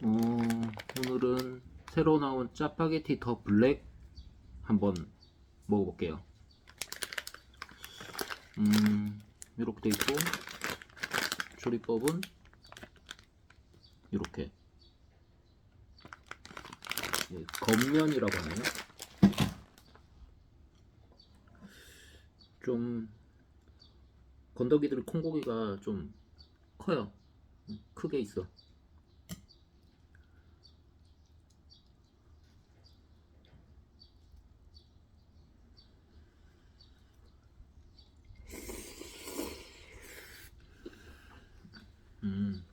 어, 오늘은 새로 나온 짜파게티 더 블랙 한번 먹어볼게요. 음, 이렇게 돼 있고 조리법은 이렇게 예, 겉면이라고 하나요? 좀 건더기들 콩고기가 좀 커요. 음, 크게 있어. 음.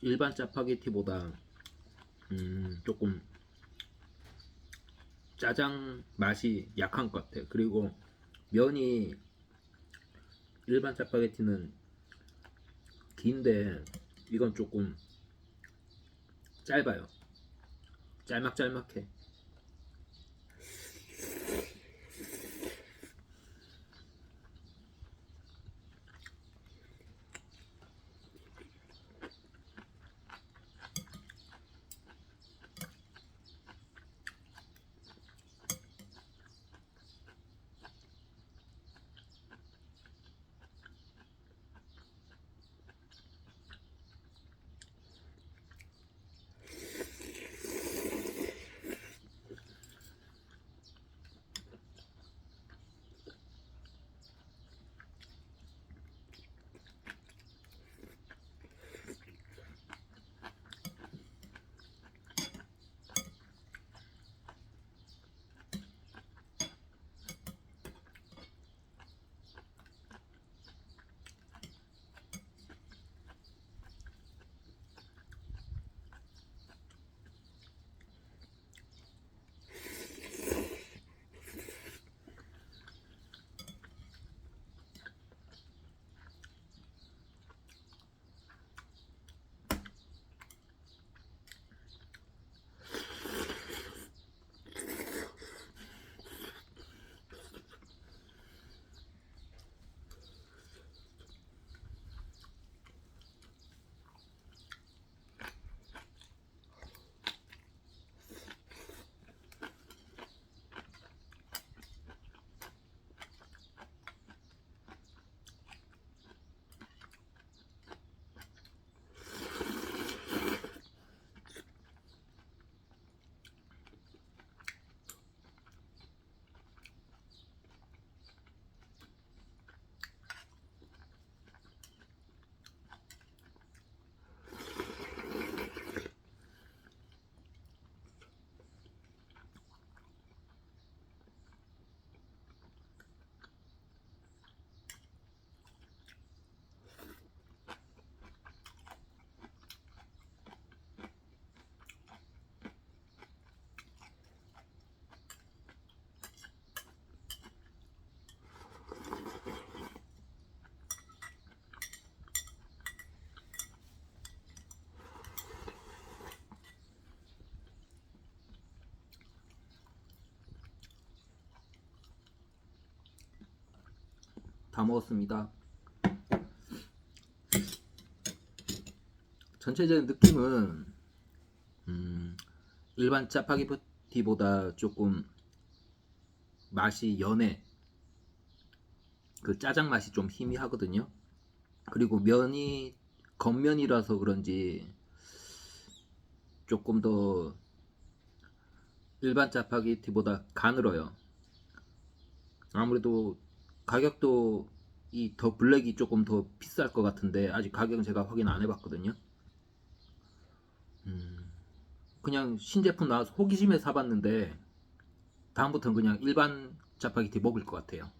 일반 짜파게티보다 음, 조금 짜장 맛이 약한 것 같아요. 그리고 면이 일반 짜파게티는 긴데 이건 조금 짧아요. 짤막짤막해. 다 먹었습니다. 전체적인 느낌은 음, 일반 짜파게티 짜파게티보다 조금 맛이 연해. 그 짜장 맛이 좀 희미하거든요. 그리고 면이 겉면이라서 그런지 조금 더 일반 짜파게티보다 가늘어요. 아무래도 가격도 이 더 블랙이 조금 더 비쌀 것 같은데 아직 가격은 제가 확인 안 해봤거든요. 음, 그냥 신제품 나와서 호기심에 사봤는데 다음부터는 그냥 일반 짜파게티 먹을 것 같아요.